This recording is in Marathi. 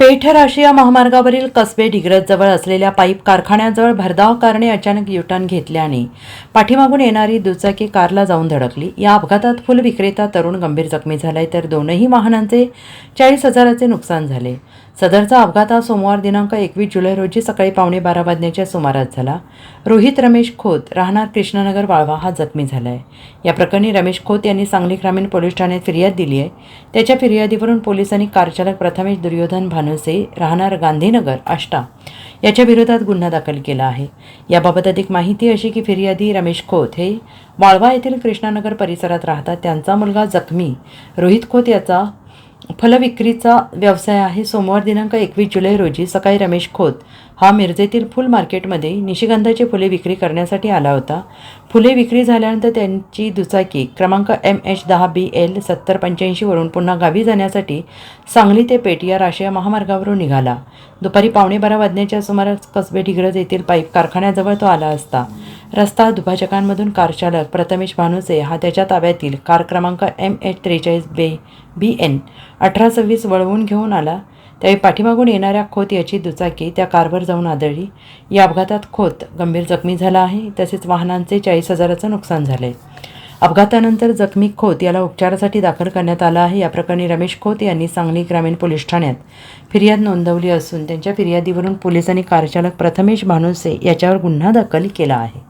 पेठ राष्ट्रीय महामार्गावरील कसबे डिग्रजजवळ असलेल्या पाईप कारखान्याजवळ भरधाव कारने अचानक युटर्न घेतल्याने पाठीमागून येणारी दुचाकी कारला जाऊन धडकली. या अपघातात फुल विक्रेता तरुण गंभीर जखमी झालाय तर दोनही वाहनांचे चाळीस हजाराचे नुकसान झाले. सदरचा अपघात हा सोमवार दिनांक एकवीस जुलै रोजी सकाळी पावणे बारा वाजण्याच्या सुमारास झाला. रोहित रमेश खोत राहणार कृष्णनगर वाळवा हा जखमी झाला आहे या प्रकरणी रमेश खोत यांनी सांगली ग्रामीण पोलीस ठाण्यात फिर्याद दिली आहे. त्याच्या फिर्यादीवरून पोलिसांनी कारचालक प्रथमेश दुर्योधन भानुसे राहणार गांधीनगर आष्टा याच्या विरोधात गुन्हा दाखल केला आहे. याबाबत अधिक माहिती अशी की फिर्यादी रमेश खोत हे वाळवा येथील कृष्णानगर परिसरात राहतात. त्यांचा मुलगा जखमी. रोहित खोत याचा फलविक्रीचा व्यवसाय आहे. सोमवार दिनांक एकवीस जुलै रोजी सकाळी रमेश खोत हा मिरजेतील फुल मार्केटमध्ये निशिगंधाची फुले विक्री करण्यासाठी आला होता. फुले विक्री झाल्यानंतर त्यांची दुचाकी क्रमांक एम एच दहा बी एल सत्तर पंच्याऐंशीवरून पुन्हा गावी जाण्यासाठी सांगली ते पेट या राष्ट्रीय महामार्गावरून निघाला. दुपारी पावणे बारा वाजण्याच्या सुमारास कसबे डिग्रज येथील पाईप कारखान्याजवळ तो आला असता. रस्ता दुभाजकांमधून कारचालक प्रथमेश भानुसे हा त्याच्या ताब्यातील कार क्रमांक एम एच त्रेचाळीस बे बी एन अठरा सव्वीस वळवून घेऊन आला. त्यावेळी पाठीमागून येणाऱ्या खोत याची दुचाकी त्या कारवर जाऊन आदळली. या अपघातात खोत गंभीर जखमी झाला आहे. तसेच वाहनांचे चाळीस हजाराचं नुकसान झाले अपघातानंतर जखमी खोत याला उपचारासाठी दाखल करण्यात आला आहे. या प्रकरणी रमेश खोत यांनी सांगली ग्रामीण पोलीस ठाण्यात फिर्याद नोंदवली असून त्यांच्या फिर्यादीवरून पोलिसांनी कारचालक प्रथमेश भानुसे याच्यावर गुन्हा दाखल केला आहे.